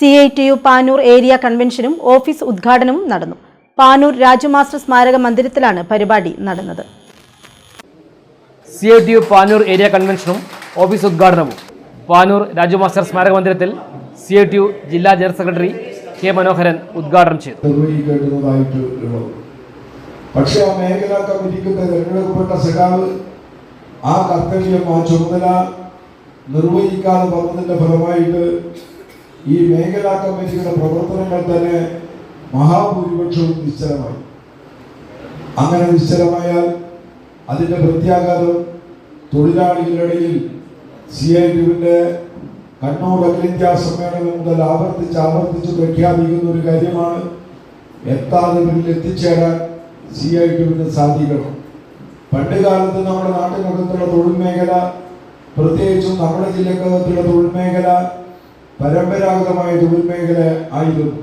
C I T U Panoor area കൺവെൻഷനും office ഉദ്ഘാടനവും നടന്നു. പാനൂർ രാജമാസ്റ്റർ സ്മാരക മന്ദിരത്തിലാണ് പരിപാടി നടന്നത്. C I T U Panoor area കൺവെൻഷനും office ഉദ്ഘാടനവും. പാനൂർ രാജമാസ്റ്റർ സ്മാരക മന്ദിരത്തിൽ സി ഐ ടി യു ജില്ലാ ജനറൽ സെക്രട്ടറി കെ മനോഹരൻ ഉദ്ഘാടനം ചെയ്തു. പക്ഷേ ആ മേഖലാ കമ്മിറ്റിക്ക് തിരഞ്ഞെടുക്കപ്പെട്ട സഖാവ് ആ കർത്തവ്യം ആ ചുമതല നിർവഹിക്കാതെ വന്നതിന്റെ ഫലമായിട്ട് ഈ മേഖലാ കമ്മിറ്റിയുടെ പ്രവർത്തനങ്ങൾ തന്നെ മഹാഭൂരിപക്ഷവും നിശ്ചലമായി. അങ്ങനെ നിശ്ചലമായാൽ അതിന്റെ പ്രത്യാഘാതം തൊഴിലാളികളുടെ ഇടയിൽ സി ഐ ടിവിന്റെ കണ്ണൂർ അഖിലേന്ത്യാ സമ്മേളനം മുതൽ ആവർത്തിച്ച് ആവർത്തിച്ച് പ്രഖ്യാപിക്കുന്ന ഒരു കാര്യമാണ് എത്താതെ എത്താത്തവരിൽ എത്തിച്ചേരാൻ സി ഐ ടിവിന് സാധിക്കണം പണ്ട് കാലത്ത് നമ്മുടെ നാട്ടിനകത്തുള്ള തൊഴിൽ മേഖല പ്രത്യേകിച്ചും നമ്മുടെ ജില്ലക്കകത്തുള്ള തൊഴിൽ മേഖല പരമ്പരാഗതമായ തൊഴിൽ മേഖല ആയിരുന്നു.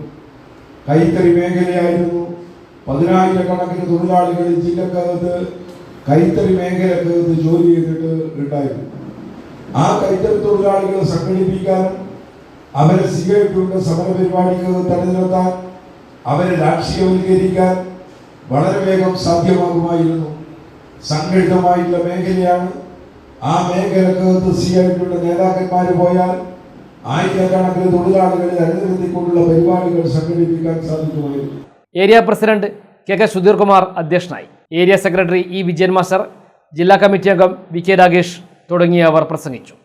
കൈത്തറി മേഖലയായിരുന്നു. പതിനായിരക്കണക്കിന് തൊഴിലാളികൾ ജില്ലക്കകത്ത് കൈത്തറി മേഖലക്കകത്ത് ജോലി ചെയ്തിട്ട് ഉണ്ടായിരുന്നു. ആ കൈത്തറി തൊഴിലാളികളെ സംഘടിപ്പിക്കാനും അവരെ സ്വീകരിക്കുന്ന സമര തടഞ്ഞിർത്താൻ അവരെ രാഷ്ട്രീയവൽക്കരിക്കാൻ വളരെ വേഗം സാധ്യമാകുമായിരുന്നു. സംഘടിതമായിട്ടുള്ള മേഖലയാണ്. ആ മേഖലക്കകത്ത് സി നേതാക്കന്മാർ പോയാൽ ആയിരക്കണക്കിന് തൊഴിലാളികളെ അനുനിർത്തിക്കൊണ്ടുള്ള പരിപാടികൾ സംഘടിപ്പിക്കാൻ സാധിക്കുമായിരുന്നു. Area president K K Sudheer അധ്യക്ഷനായി. Area secretary E Vijayan master ജില്ലാ കമ്മിറ്റി അംഗം വി കെ രാഗേഷ് തുടങ്ങിയവർ പ്രസംഗിച്ചു.